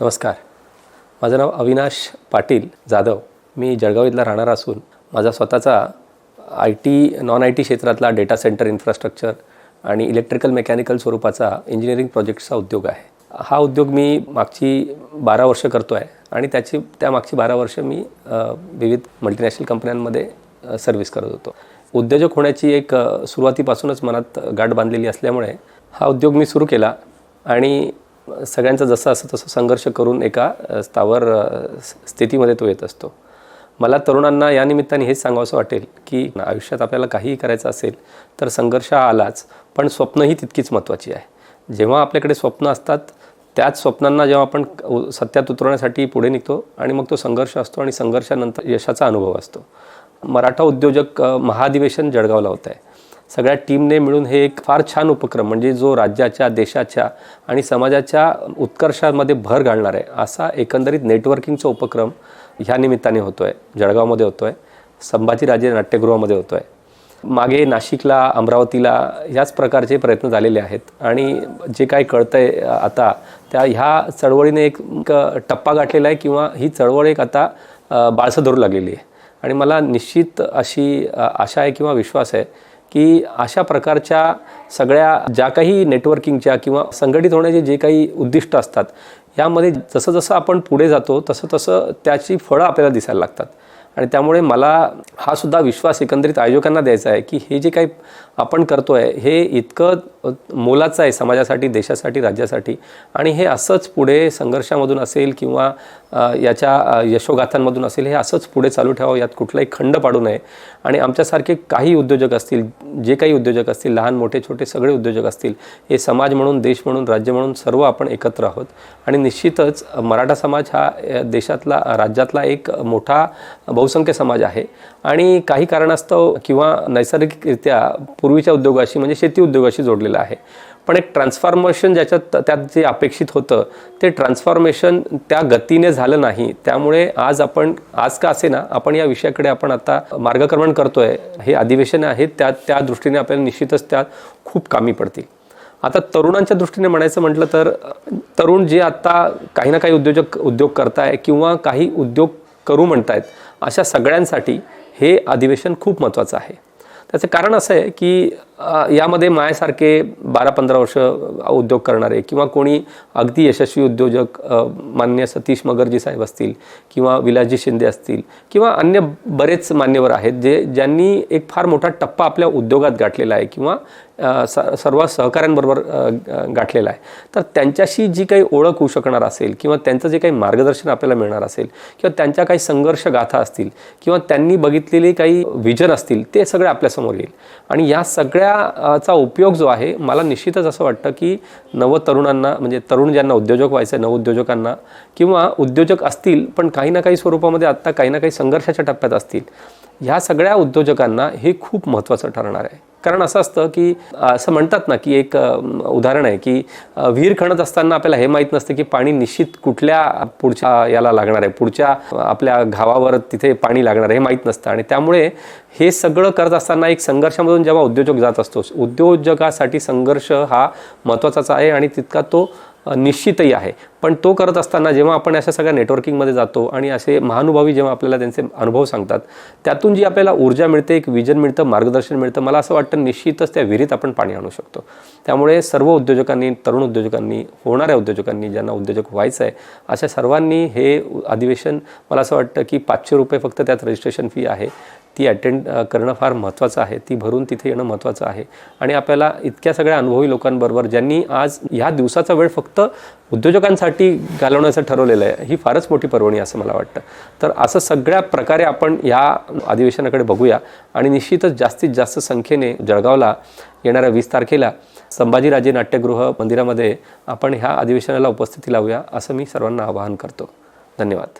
नमस्कार. माझं नाव अविनाश पाटील जाधव. मी जळगाव इथला राहणार असून माझा स्वतःचा I T non I T क्षेत्रातला डेटा सेंटर इन्फ्रास्ट्रक्चर आणि इलेक्ट्रिकल मेकॅनिकल स्वरूपाचा इंजिनिअरिंग प्रोजेक्टचा उद्योग आहे. हा उद्योग मी मागची बारा वर्ष करतो आहे आणि त्याची त्या मागची बारा वर्ष मी विविध मल्टीनॅशनल कंपन्यांमध्ये सर्व्हिस करत होतो. उद्योजक होण्याची एक सुरुवातीपासूनच मनात गाठ बांधलेली असल्यामुळे हा उद्योग मी सुरू केला आणि सगळ्यांचा जसं असं तसं संघर्ष करून एका स्थावर स्थितीमध्ये तो येत असतो. मला तरुणांना या निमित्ताने हेच सांगावंसं वाटेल की आयुष्यात आपल्याला काहीही करायचं असेल तर संघर्ष हा आलाच पण स्वप्नही तितकीच महत्त्वाची आहे. जेव्हा आपल्याकडे स्वप्न असतात त्याच स्वप्नांना जेव्हा आपण उ- सत्यात उतरवण्यासाठी पुढे निघतो आणि मग तो संघर्ष असतो आणि संघर्षानंतर यशाचा अनुभव असतो. मराठा उद्योजक महाधिवेशन जळगावला होत आहे सगळ्या टीमने मिळून हे एक फार छान उपक्रम म्हणजे जो राज्याच्या देशाच्या आणि समाजाच्या उत्कर्षामध्ये भर घालणार आहे असा एकंदरीत नेटवर्किंगचा उपक्रम ह्या निमित्ताने होतो आहे जळगावमध्ये होतो आहे संभाजीराजे नाट्यगृहामध्ये होतो आहे मागे नाशिकला अमरावतीला ह्याच प्रकारचे प्रयत्न झालेले आहेत. आणि जे काय कळतंय आहे आता त्या ह्या चळवळीने एक टप्पा गाठलेला आहे किंवा ही चळवळ एक आता बाळसं धरू लागलेली आहे. आणि मला निश्चित अशी आशा आहे किंवा विश्वास आहे की अशा प्रकारच्या सगळ्या ज्या काही नेटवर्किंगच्या किंवा संघटित होण्याचे जे काही उद्दिष्ट असतात यामध्ये जसं जसं आपण पुढे जातो तसं तसं त्याची फळं आपल्याला दिसायला लागतात. आणि त्यामुळे मला हा सुद्धा विश्वास एकंदरीत आयोजकांना द्यायचा आहे की हे जे काही आपण करतो आहे हे इतकं मोलाचं आहे समाजासाठी देशासाठी राज्यासाठी. आणि हे असंच पुढे संघर्षामधून असेल किंवा याच्या यशोगाथांमधून असेल हे असंच पुढे चालू ठेवावं यात कुठलाही खंड पाडू नये. आणि आमच्यासारखे काही उद्योजक असतील जे काही उद्योजक असतील लहान मोठे छोटे सगळे उद्योजक असतील हे समाज म्हणून देश म्हणून राज्य म्हणून सर्व आपण एकत्र आहोत. आणि निश्चितच मराठा समाज हा देशातला राज्यातला एक मोठा बहुसंख्य समाज आहे. आणि काही कारणास्तव किंवा नैसर्गिकरित्या पूर्वीच्या उद्योगाशी म्हणजे शेती उद्योगाशी जोडलेला आहे. पण एक ट्रान्सफॉर्मेशन ज्याच्यात त्यात जे अपेक्षित होतं ते ट्रान्सफॉर्मेशन त्या गतीने झालं नाही. त्यामुळे आज आपण आज का असे ना आपण या विषयाकडे आपण आता मार्गक्रमण करतोय हे अधिवेशन आहे त्या त्या दृष्टीने आपल्याला निश्चितच त्यात खूप कामी पडतील. आता तरुणांच्या दृष्टीने म्हणायचं म्हटलं तर तरुण जे आता काही ना काही उद्योजक उद्योग करताय किंवा काही उद्योग करू म्हणतायत अशा सगळ्यांसाठी हे अधिवेशन खूप महत्त्वाचं आहे. त्याचं कारण असं आहे की यामध्ये मायासारखे बारा पंधरा वर्ष उद्योग करणारे किंवा कोणी अगदी यशस्वी उद्योजक मान्य सतीश मगरजी साहेब असतील किंवा विलासजी शिंदे असतील किंवा अन्य बरेच मान्यवर आहेत जे ज्यांनी एक फार मोठा टप्पा आपल्या उद्योगात गाठलेला आहे किंवा स सर्व सहकाऱ्यांबरोबर गाठलेला आहे. तर त्यांच्याशी जी काही ओळख होऊ शकणार असेल किंवा त्यांचं जे काही मार्गदर्शन आपल्याला मिळणार असेल किंवा त्यांच्या काही संघर्ष गाथा असतील किंवा त्यांनी बघितलेली काही विजन असतील ते सगळे आपल्या समोर येईल. आणि या सगळ्याचा उपयोग जो आहे मला निश्चितच असं वाटतं की नव तरुणांना म्हणजे तरुण ज्यांना उद्योजक व्हायचं आहे नवउद्योजकांना किंवा उद्योजक असतील पण काही ना काही स्वरूपामध्ये आत्ता काही ना काही संघर्षाच्या टप्प्यात असतील ह्या सगळ्या उद्योजकांना हे खूप महत्त्वाचं ठरणार आहे. कारण असं असतं की असं म्हणतात ना की एक उदाहरण आहे की विहीर खणत असताना आपल्याला हे माहीत नसतं की पाणी निश्चित कुठल्या पुढच्या याला लागणार आहे. पुढच्या आपल्या घावावर तिथे पाणी लागणार आहे हे माहीत नसतं. आणि त्यामुळे हे सगळं करत असताना एक संघर्षामधून जेव्हा उद्योजक जात असतो उद्योजकासाठी संघर्ष हा महत्त्वाचाच आहे आणि तितका तो निश्चितही आहे. पण तो करत असताना जेव्हा आपण अशा सगळ्या नेटवर्किंगमध्ये जातो आणि असे महानुभावी जेव्हा आपल्याला त्यांचे अनुभव सांगतात त्यातून जी आपल्याला ऊर्जा मिळते एक विजन मिळतं मार्गदर्शन मिळतं मला असं वाटतं निश्चितच त्या विहिरीत आपण पाणी आणू शकतो. त्यामुळे सर्व उद्योजकांनी तरुण उद्योजकांनी होणाऱ्या उद्योजकांनी ज्यांना उद्योजक व्हायचं आहे अशा सर्वांनी हे अधिवेशन मला असं वाटतं की पाचशे रुपये फक्त त्यात रजिस्ट्रेशन फी आहे. ती अटेंड करणं फार महत्त्वाचं आहे. ती भरून तिथे येणं महत्त्वाचं आहे. आणि आपल्याला इतक्या सगळ्या अनुभवी लोकांबरोबर ज्यांनी आज ह्या दिवसाचा वेळ फक्त उद्योजकांसाठी घालवण्याचं ठरवलेलं आहे. ही फारच मोठी पर्वणी असं मला वाटतं. तर असं सगळ्या प्रकारे आपण ह्या अधिवेशनाकडे बघूया. आणि निश्चितच जास्तीत जास्त संख्येने जळगावला येणाऱ्या वीस तारखेला संभाजीराजे नाट्यगृह मंदिरामध्ये आपण ह्या अधिवेशनाला उपस्थिती लावूया असं मी सर्वांना आवाहन करतो. धन्यवाद.